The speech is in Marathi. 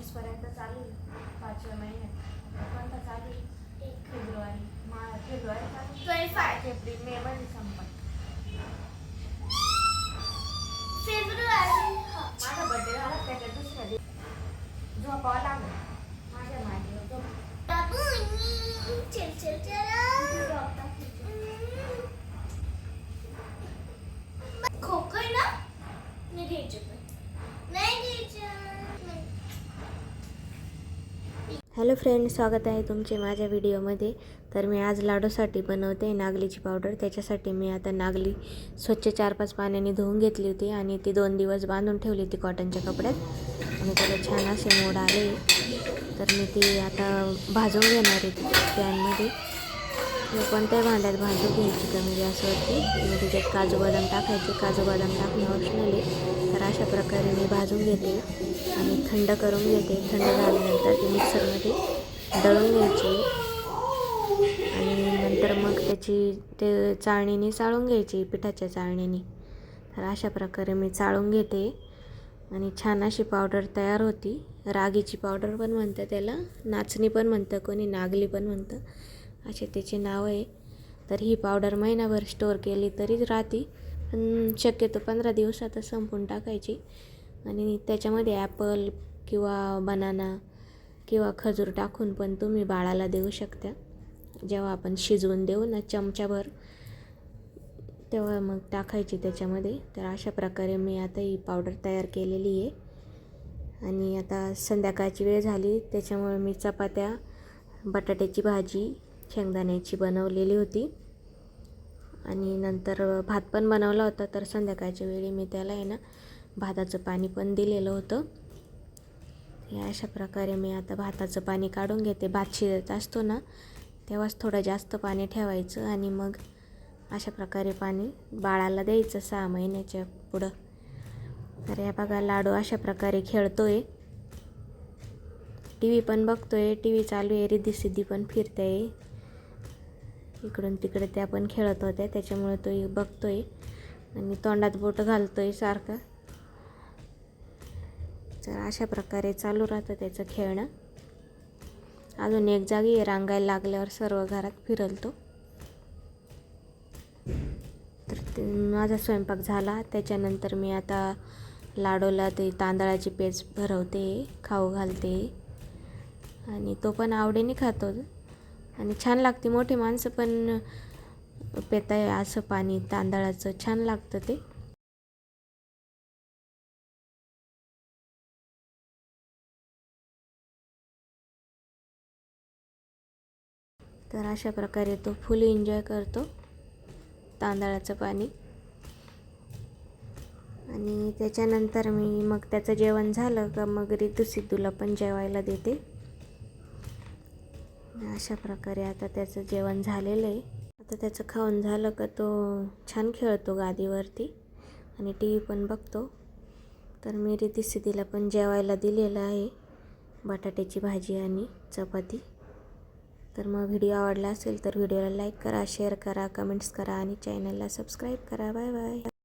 पंचवीसपर्यंत चालेल पाचव्या महिन्यात. कोणता चालेल एक. फेब्रुवारी. मार्च फेब्रुवारी चालेल ट्वेंटी फाय. एप्रिल. मे मध्ये संपत फेब्रुवारी. माझा बर्थडे झाला त्याच्या दुसऱ्या दिवशी. झोपावा लागेल. हॅलो फ्रेंड स्वागत आहे तुमचे माझ्या व्हिडिओमध्ये. तर मी आज लाडूसाठी बनवते नागलीची पावडर. त्याच्यासाठी मी आता नागली स्वच्छ चार पाच पाण्याने धुवून घेतली होती आणि ती दोन दिवस बांधून ठेवली होती कॉटनच्या कपड्यात. आणि त्याला छान असे मोड आले. तर मी ती आता भाजून घेणार आहे पॅनमध्ये. किंवा कोणत्याही भांड्यात भाजून घ्यायची कमी गॅसवरती मग त्याच्यात काजू बदाम टाकायचे. काजू बदाम टाकणे ऑप्शनल आहे. तर अशा प्रकारे मी भाजून घेते आणि थंड करून घेते. थंड झाल्यानंतर ते मिक्सरमध्ये दळून घ्यायची. आणि नंतर मग त्याची ते चाळणीने चाळून घ्यायची पिठाच्या चाळणीने. तर अशा प्रकारे मी चाळून घेते. आणि छान अशी पावडर तयार होती. रागीची पावडर पण म्हणतं त्याला. नाचणी पण म्हणतं कोणी. नागली पण म्हणतं असे त्याचे नाव आहे. तर ही पावडर महिनाभर स्टोअर केली तरीच राहते. पण शक्यतो पंधरा दिवसातच संपून टाकायची. आणि त्याच्यामध्ये ॲपल किंवा बनाना किंवा खजूर टाकून पण तुम्ही बाळाला देऊ शकता. जेव्हा आपण शिजवून देऊ ना चमच्याभर तेव्हा मग टाकायची त्याच्यामध्ये. तर अशा प्रकारे मी आता ही पावडर तयार केलेली आहे. आणि आता संध्याकाळची वेळ झाली. त्याच्यामुळे मी चपात्या बटाट्याची भाजी शेंगदाण्याची बनवलेली होती. आणि नंतर भात पण बनवला होता तर संध्याकाळच्या वेळी मी त्याला आहे ना भाताचं पाणी पण दिलेलं होतं. हे अशा प्रकारे मी आता भाताचं पाणी काढून घेते. भात शिजत असतो ना तेव्हाच थोडं जास्त पाणी ठेवायचं आणि मग अशा प्रकारे पाणी बाळाला द्यायचं सहा महिन्याच्या पुढं. तर या बघा लाडू अशा प्रकारे खेळतो आहे टी व्ही पण बघतो आहे टी व्ही चालू आहे रिद्धी सिद्धी पण फिरते. आहे इकडून तिकडे त्या पण खेळत होत्या त्याच्यामुळे तो बघतो आहे आणि तोंडात बोटं घालतो आहे सारखं. तर अशा प्रकारे चालू राहतं त्याचं खेळणं. अजून एक जागी रांगायला लागल्यावर सर्व घरात फिरलतो. तर ते माझा स्वयंपाक झाला. त्याच्यानंतर मी आता लाडूला ते तांदळाची पेज भरवते खाऊ घालते. आणि तो पण आवडीने खातो. आणि छान लागते. मोठी माणसं पण पेताय असं पाणी तांदळाचं. छान लागतं ते. तर अशा प्रकारे तो फुल एन्जॉय करतो तांदळाचं पाणी. आणि त्याच्यानंतर मी मग त्याचं जेवण झालं का मग रितुसिद्धूला पण जेवायला देते. अशा प्रकारे आता त्याचं जेवण झालेलं आहे. आता त्याचं खाऊन झालं का तो छान खेळतो गादीवरती आणि टी व्ही पण बघतो. तर मी रिती सिद्धीला पण जेवायला दिलेलं आहे. बटाट्याची भाजी आणि चपाती. तर मग व्हिडिओ आवडला असेल तर व्हिडिओला लाईक करा शेअर करा कमेंट्स करा आणि चॅनलला सबस्क्राईब करा. Bye bye.